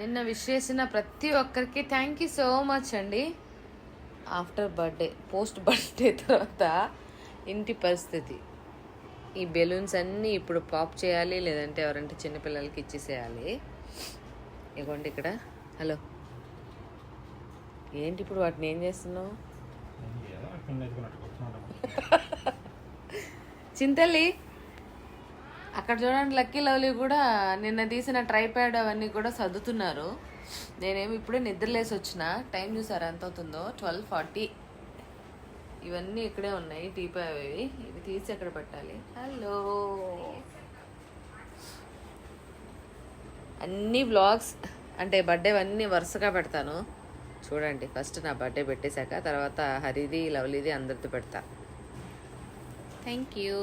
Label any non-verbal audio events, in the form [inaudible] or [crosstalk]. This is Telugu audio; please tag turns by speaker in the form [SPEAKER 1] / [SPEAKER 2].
[SPEAKER 1] నిన్న విష్ చేసిన ప్రతి ఒక్కరికి థ్యాంక్ యూ సో మచ్ అండి. ఆఫ్టర్ బర్త్డే పోస్ట్ బర్త్డే తర్వాత ఇంటి పరిస్థితి. ఈ బెలూన్స్ అన్నీ ఇప్పుడు పాప్ చేయాలి లేదంటే ఎవరంటే చిన్నపిల్లలకి ఇచ్చేసేయాలి. ఇగోండి ఇక్కడ. హలో ఏంటి ఇప్పుడు వాటిని ఏం చేస్తున్నావు. [laughs] చింతల్లి. అక్కడ చూడండి లక్కీ లవ్లీ కూడా నిన్న తీసిన ట్రైప్యాడ్ అవన్నీ కూడా సర్దుతున్నారు. నేనేమి ఇప్పుడే నిద్రలేసి వచ్చిన. టైం చూసారా ఎంత అవుతుందో? ట్వెల్వ్ ఫార్టీ ఇవన్నీ ఇక్కడే ఉన్నాయి టీపా అవి ఇవి. తీసి ఎక్కడ పెట్టాలి? హలో అన్ని బ్లాగ్స్ అంటే బర్త్డే అన్నీ వరుసగా పెడతాను. చూడండి ఫస్ట్ నా బర్త్డే పెట్టేశాక తర్వాత హరిది లవ్లీది అందరితో పెడతా. Thank you